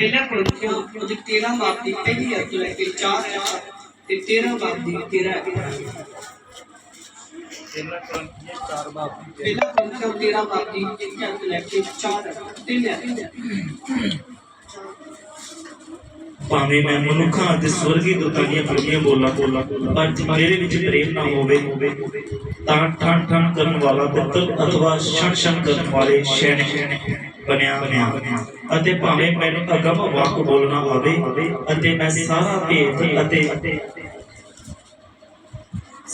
میں منکھا سور تھی بولنا بولنا وجہ ہوئے تا ٹن ٹن کرن والا دھواں چن چن کرے سینے سہنے ਬਣਿਆ ਹਾਂ ਅਤੇ ਭਾਵੇਂ ਮੈਨੂੰ ਅਗਮ ਵਾਕ ਬੋਲਣਾ ਆਵੇ ਅਤੇ ਮੈਂ ਸਾਰਾ ਭੇਦ ਅਤੇ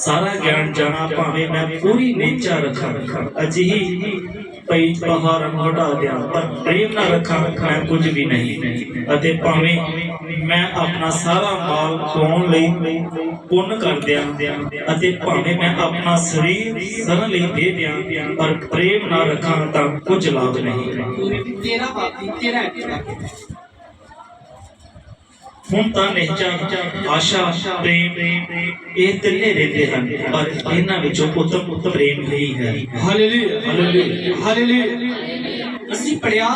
ਸਾਰਾ ਗਿਆਨ ਜਾਣਾ ਭਾਵੇਂ ਮੈਂ ਪੂਰੀ ਨੇਚਾ ਰੱਖਾਂ ਅਜਿਹੀ ਪਈ ਪਹਾੜ ਮੋੜਾ ਦਿਆ ਪਰ ਪ੍ਰੇਮ ਨਾ ਰੱਖਾਂ ਮੈਂ ਕੁਝ ਵੀ ਨਹੀਂ ਅਤੇ ਭਾਵੇਂ ਮੈਂ ਆਪਣਾ ਸਾਰਾ ਮਾਲ ਤੋਣ ਲਈ ਪੁੰਨ ਕਰ ਦਿਆਂ ਅਤੇ ਭਾਵੇਂ ਮੈਂ ਆਪਣਾ ਸਰੀਰ ਸਰਨ ਲਈ ਦੇ ਦਿਆਂ ਪਰ ਪ੍ਰੇਮ ਨਾ ਰੱਖਾਂ ਤਾਂ ਕੁਝ ਲਾਭ ਨਹੀਂ ਤੇਰਾ ਬਾਤੀ ਤੇਰਾ ਹੁਣ ਤਾਂ ਨਹਿਜਾ ਆਸ਼ਾ ਪ੍ਰੇਮ ਇਹ ਤਿੰਨੇ ਰਹਿੰਦੇ ਹਨ ਪਰ ਇਹਨਾਂ ਵਿੱਚੋਂ ਉਤਮ ਪ੍ਰੇਮ ਹੀ ਹੈ ਹਾਲੇਲੂਇਆ ਹਾਲੇਲੂਇਆ ਹਾਲੇਲੂਇਆ ਅਸੀਂ ਪੜਿਆ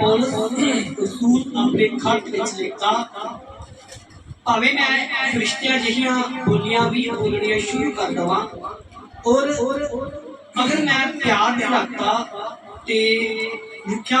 ਪੌਲਸ ਉਸੂਲ ਆਪਣੇ ਖੱਟ ਵਿੱਚ ਲਿਖਦਾ ਭਾਵੇਂ ਮੈਂ ਫਰਿਸ਼ਤਿਆਂ ਜਿਹੀਆਂ ਬੋਲੀਆਂ ਵੀ ਬੋਲਣੀਆਂ ਸ਼ੁਰੂ ਕਰ ਦਵਾਂ ਔਰ ਅਗਰ ਮੈਂ ਪਿਆਰ ਦੇ ਰੱਖਦਾ ਤੇ ਰੁਕਿਆ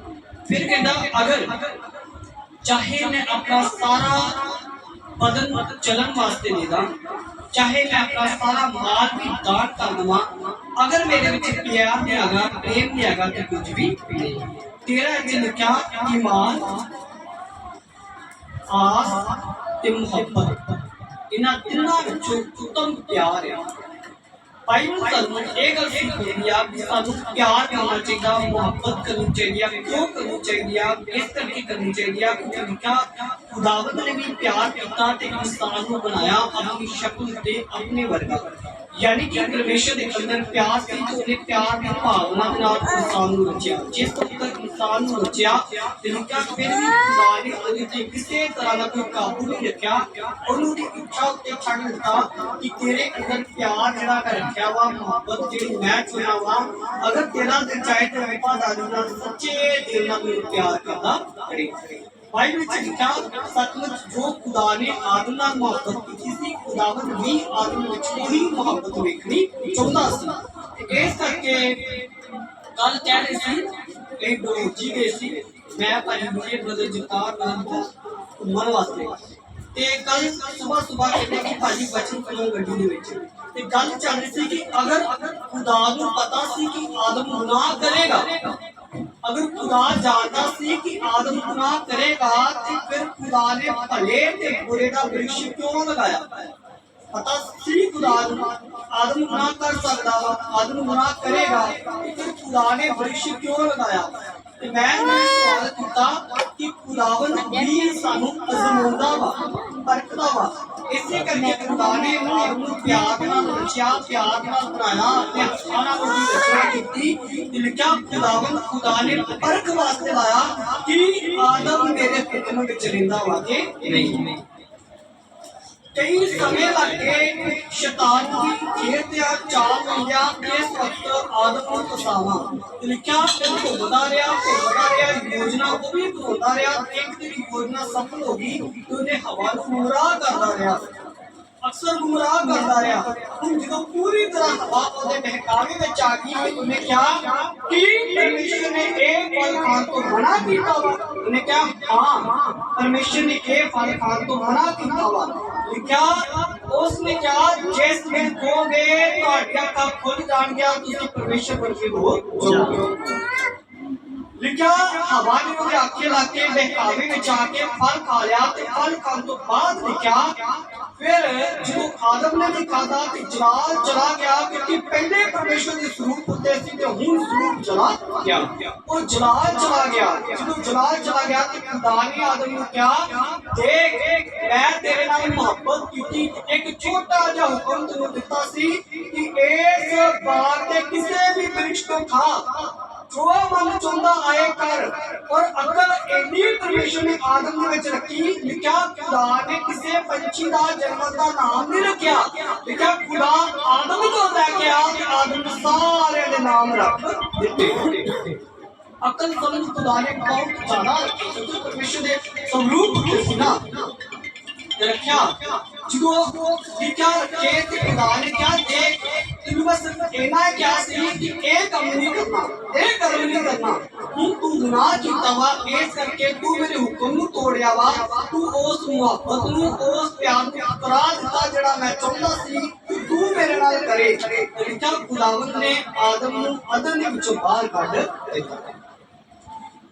پھر کہتا اگر چاہے میں اپنا سارا بدن چلن واسطے دے دا چاہے میں اپنا سارا مال بھی دان کر دوا اگر میرے وچ پیار نہیں آگا پریم نہیں آگا تو کچھ بھی نہیں تیرا دل کیا ایمان آس تے محبت انہاں تینوں وچوں اتم پیار ہے ਬਾਈਬਲ ਸਾਨੂੰ ਇਹ ਗੱਲ ਸਿਖਾਉਂਦੀ ਆ ਕਿ ਸਾਨੂੰ ਪਿਆਰ ਕਰਨਾ ਚਾਹੀਦਾ ਮੁਹੱਬਤ ਕਰਨੀ ਚਾਹੀਦੀ ਆ ਕਿਉਂ ਕਰਨੀ ਚਾਹੀਦੀ ਆ ਇਸ ਕਰਕੇ ਕਰਨੀ ਚਾਹੀਦੀ ਆ ਕਿਉਂਕਿ ਖੁਦਾਵੰਦ ਨੇ ਵੀ ਪਿਆਰ ਕੀਤਾ ਤੇ ਇਨਸਾਨ ਨੂੰ ਬਣਾਇਆ ਆਪਣੀ ਸ਼ਕਲ ਤੇ ਆਪਣੇ ਵਰਗਾ ਯਾਨੀ ਕਿ ਪਰਮੇਸ਼ਰ ਦੇ ਅੰਦਰ ਪਿਆਰ ਸੀ ਤੇ ਉਹਨੇ ਪਿਆਰ ਦੀ ਭਾਵਨਾ ਨਾਲ ਇਨਸਾਨ ਨੂੰ ਰਚਿਆ ਜਿਸ ਤੋਂ انسان سوچیا تیرے کیا پھر بھی خدا نے اور تیرے کسی طرح نہ کوئی قابو نہیں رکھیا اور انہوں نے اچھا ہوتے چھڑ دیتا کہ تیرے اندر پیار جڑا کر رکھیا ہوا محبت کے میچ ہویا ہوا اگر تیرا دل چاہے تو میرے پاس آ جانا سچے دل نہ میرے پیار کرنا کرے بائبل وچ لکھیا سچ مچ جو خدا نے آدم نال محبت کی تھی سی خداوند بھی آدم وچ وہی محبت ویکھنی چاہندا سی اس کر کے کل کہہ رہے سی ਇਹ ਗੁਰੂਜੀ ਦੇ ਸੀ ਮੈਂ ਭਾਈ ਜੀ ਬ੍ਰਦਰ ਜਗਤਾਰ ਨਾਮ ਦਾ ਮਨ ਵਾਸਤੇ ਤੇ ਕੱਲ ਸਵੇਰ ਸਵੇਰ ਕਿਹਾ ਕਿ ਭਾਜੀ ਬਚਨ ਫਿਲਮ ਗੱਡੀ ਦੇ ਵਿੱਚ ਤੇ ਗੱਲ ਚੱਲ ਰਹੀ ਸੀ ਕਿ ਅਗਰ ਖੁਦਾ ਨੂੰ ਪਤਾ ਸੀ ਕਿ ਆਦਮ ਗੁਨਾਹ ਕਰੇਗਾ ਅਗਰ ਖੁਦਾ ਜਾਣਦਾ ਸੀ ਕਿ ਆਦਮ ਗੁਨਾਹ ਕਰੇਗਾ ਤੇ ਫਿਰ ਖੁਦਾ ਨੇ ਭਲੇ ਤੇ ਬੁਰੇ ਦਾ ਵਿਰਸ਼ ਕਿਉਂ ਲਗਾਇਆ ਪਤਾ ਸੀ ਖੁਦਾ ਨੂੰ ਆਦਮ ਗੁਨਾਹ ਕਰ ਸਕਦਾ ਵਾ ਆਦਮ ਗੁਨਾਹ ਕਰੇਗਾ ਖੁਦਾ ਨੇ ਵਰਿਸ਼ ਕਿਉਂ ਲਗਾਇਆ ਤੇ ਮੈਂ ਇਹ ਸਵਾਲ ਕੀਤਾ ਕਿ ਖੁਦਾਵੰਦ ਵੀ ਸਾਨੂੰ ਅਜ਼ਮਾਉਂਦਾ ਵਾ ਪਰਖਦਾ ਵਾ ਇਸੇ ਕਰਕੇ ਖੁਦਾ ਨੇ ਆਪ ਨੂੰ ਪਿਆਰ ਨਾਲ ਰਚਿਆ ਪਿਆਰ ਨਾਲ ਬਣਾਇਆ ਤੇ ਸਾਰਾ ਕੁਝ ਰਚਨਾ ਕੀਤੀ ਤੇ ਲਿਖਿਆ ਖੁਦਾਵੰਦ ਖੁਦਾ ਨੇ ਪਰਖ ਵਾਸਤੇ ਲਾਇਆ ਕਿ ਆਦਮ ਮੇਰੇ ਹੁਕਮ ਵਿੱਚ ਰਹਿੰਦਾ ਵਾ ਕਿ ਨਹੀਂ ਕਈ ਸਮੇਂ ਲੱਗੇ ਸ਼ੈਤਾਨ ਦੀ ਖੇਡ ਤੇ ਆ ਚਾਲ ਮਿਲਿਆ ਇਸ ਵਕਤ ਆਦਮ ਨੂੰ ਤਸਾਵਾ ਲਿਖਿਆ ਫਿਰ ਘੁੰਮਦਾ ਰਿਹਾ ਘੁੰਮਦਾ ਰਿਹਾ ਯੋਜਨਾ ਉਹ ਵੀ ਘੁੰਮਦਾ ਰਿਹਾ ਇੱਕ ਦਿਨ ਯੋਜਨਾ ਸਫਲ ਹੋ ਗਈ ਤੇ ਉਹਨੇ ਹਵਾ ਨੂੰ ਮੁਰਾ ਕਰਦਾ ਰਿਹਾ اکثر گمراہ کرتا رہا تم جدو پوری طرح ہوا کو دے بہکاوے میں چاہتی ہوئی انہیں کیا کہ پرمیشن نے ایک فال خان کو منع کیتا ہوا انہیں کیا ہاں پرمیشن نے ایک فال خان کو منع کیتا ہوا کیا اس نے کیا جیس میں کھو گے تو اٹھیا کب کھل جان گیا تو اسی پرمیشن پر کی ہو جو ਲਿਖਿਆ ਹਵਾ ਨੇ ਉਹਦੇ ਆਖੇ ਲਾ ਕੇ ਬਹਿਕਾਵੇ ਵਿੱਚ ਆ ਕੇ ਫਲ ਖਾ ਲਿਆ ਤੇ ਫਲ ਖਾਣ ਤੋਂ ਬਾਅਦ ਲਿਖਿਆ ਫਿਰ ਜਦੋਂ ਆਦਮ ਨੇ ਵੀ ਖਾਦਾ ਤੇ ਜਲਾਲ ਚਲਾ ਗਿਆ ਕਿਉਂਕਿ ਪਹਿਲੇ ਪਰਮੇਸ਼ਰ ਦੇ ਸਰੂਪ ਉੱਤੇ ਸੀ ਤੇ ਹੁਣ ਸਰੂਪ ਚਲਾ ਗਿਆ ਉਹ ਜਲਾਲ ਚਲਾ ਗਿਆ ਜਦੋਂ ਜਲਾਲ ਚਲਾ ਗਿਆ ਤੇ ਖੁਦਾ ਨੇ ਆਦਮ ਨੂੰ ਕਿਹਾ ਦੇਖ ਮੈਂ ਤੇਰੇ ਨਾਲ ਮੁਹੱਬਤ ਕੀਤੀ ਇੱਕ ਛੋਟਾ ਜਿਹਾ ਹੁਕਮ ਤੈਨੂੰ ਦਿੱਤਾ ਸੀ ਕਿ ਇਸ ਬਾਗ ਦੇ ਕਿਸੇ ਵੀ ਬ੍ਰਿਕਸ਼ ਤੋਂ ਖਾ جو من چون آئے کرک نے جہاں نے ਨਾ ਕੀਤਾ ਵਾ ਇਸ ਕਰਕੇ ਤੂੰ ਮੇਰੇ ਹੁਕਮ ਨੂੰ ਤੋੜਿਆ ਵਾ ਤੂੰ ਉਸ ਮੁਹੱਬਤ ਨੂੰ ਉਸ ਪਿਆਰ ਨੂੰ ਇਤਰਾਜ਼ ਦਿੱਤਾ ਜਿਹੜਾ ਮੈਂ ਚਾਹੁੰਦਾ ਸੀ ਤੂੰ ਮੇਰੇ ਨਾਲ ਕਰੇ ਜਦ ਖੁਦਾਵੰਦ ਨੇ ਆਦਮ ਨੂੰ ਅਦਨ ਦੇ ਵਿੱਚੋਂ ਬਾਹਰ ਕੱਢ ਦਿੱਤਾ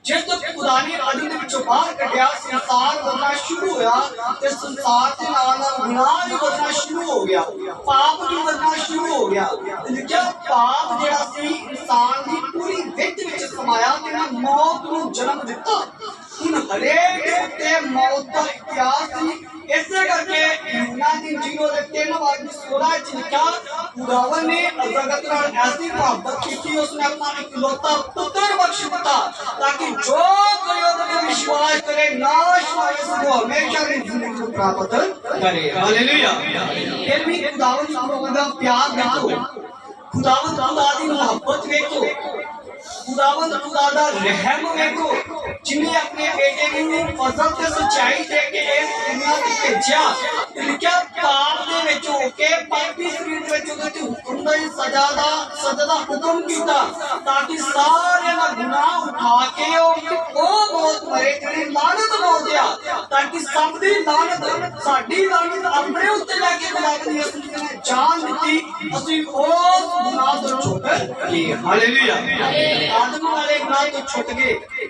ਜਿਸ ਤੋਂ ਖੁਦਾ ਆਦਮ ਦੇ ਵਿੱਚੋਂ ਬਾਹਰ ਕੱਢਿਆ ਸੰਸਾਰ ਵਰਨਾ ਸ਼ੁਰੂ ਹੋਇਆ ਤੇ ਸੰਸਾਰ ਦੇ ਨਾਲ ਨਾਲ ਗੁਨਾਹ ਵੀ ਵਰਨਾ ਸ਼ੁਰੂ ਹੋ ਗਿਆ ਪਾਪ ਵੀ ਵਰਨਾ ਸ਼ੁਰੂ ਹੋ ਗਿਆ ਤੇ ਲਿਖਿਆ ਪਾਪ ਜਿਹੜਾ ਸੀ ਇਨਸਾਨ ਦੀ ਪੂਰੀ ਵਿੱਤ ਵਿੱਚ ਸਮਾਇਆ ਤੇ ਨਾ ਮੌਤ ਨੂੰ ਜਨਮ ਦਿੱਤਾ ਹੁਣ ਹਰੇਕ ਤੇ ਮੌਤ ਦਾ ਇਤਿਹਾਸ آدمی جن کا نے نے ایسی محبت کی تھی اس اپنا اکلوتا پتر بخش دیتا تاکہ جو کو کو وشواس کرے کرے ناش وائے وہ ہمیشہ زندگی پھر بھی خداون پیار نہ ہو خداون خدا دی محبت دیکھو خداون خدا دا رحم جنہیں دیکھو ਇਹਨੂੰ ਫਜ਼ਲ ਤੇ ਸਚਾਈ ਦੇ ਕੇ ਇਸ ਦੁਨੀਆ ਤੇ ਭੇਜਿਆ ਲਿਖਿਆ ਪਾਪ ਦੇ ਵਿੱਚ ਹੋ ਕੇ ਪਾਪੀ ਸਰੀਰ ਵਿੱਚ ਉਹਦੇ ਤੇ ਹੁਕਮ ਦਾ ਸਜ਼ਾ ਦਾ ਸਜ਼ਾ ਦਾ ਹੁਕਮ ਕੀਤਾ ਤਾਂ ਕਿ ਸਾਰਿਆਂ ਦਾ ਗੁਨਾਹ ਉਠਾ ਕੇ ਉਹ ਉਹ ਬਹੁਤ ਮਰੇ ਜਿਹੜੇ ਲਾਲਚ دیا دیا تاکہ سب دی ساڈی اپنے لے لے کے کے اس نے جان اسی گناہ گناہ تو تو چھٹ چھٹ گئے گئے گئے آدم والے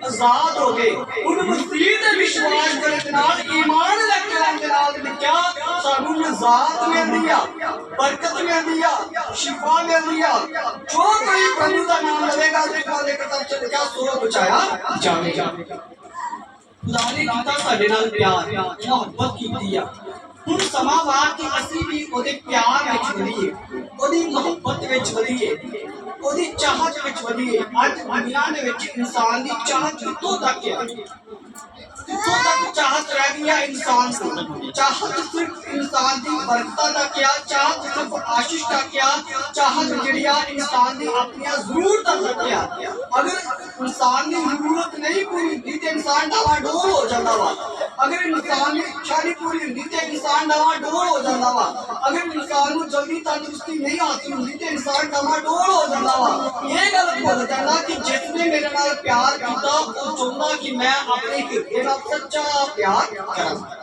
آزاد ہو ان تے وشواس نال نال ایمان رنگ کیا سانو برکت دیا دیا شفا جو کوئی نام لے گا کیا میری بچایا جانے ਖੁਦਾ ਨੇ ਕੀਤਾ ਸਾਡੇ ਨਾਲ ਪਿਆਰ ਮੁਹੱਬਤ ਕੀਤੀ ਆ ਹੁਣ ਸਮਾਂ ਵਾ ਕਿ ਅਸੀਂ ਵੀ ਉਹਦੇ ਪਿਆਰ ਵਿੱਚ ਵਧੀਏ ਉਹਦੀ ਮੁਹੱਬਤ ਵਿੱਚ ਵਧੀਏ ਉਹਦੀ ਚਾਹਤ ਵਿੱਚ ਵਧੀਏ ਅੱਜ ਦੁਨੀਆ ਦੇ ਵਿੱਚ ਇਨਸਾਨ ਦੀ ਚਾਹਤ ਕਿੱਥੋਂ ਤੱਕ ਹੈ ਕਿੱਥੋਂ ਤੱਕ ਚਾਹਤ کیا انسان کو چاہت صرف انسان دی برکتہ دا کیا چاہت صرف آشش دا کیا چاہت جڑیا انسان دی اپنی ضرورت دا کیا اگر انسان دی ضرورت نہیں پوری ہندی تے انسان دا وہاں ڈول ہو جاندا وا اگر انسان دی اچھا نہیں پوری ہندی تے انسان دا وہاں ڈول ہو جاندا وا اگر انسان نو جلدی تندرستی نہیں آتی ہندی تے انسان دا وہاں ڈول ہو جاندا وا یہ غلط بول جاندا کہ جس نے میرے نال پیار کیتا وہ چاہندا کہ میں اپنے ہندی نال سچا پیار کروں casa.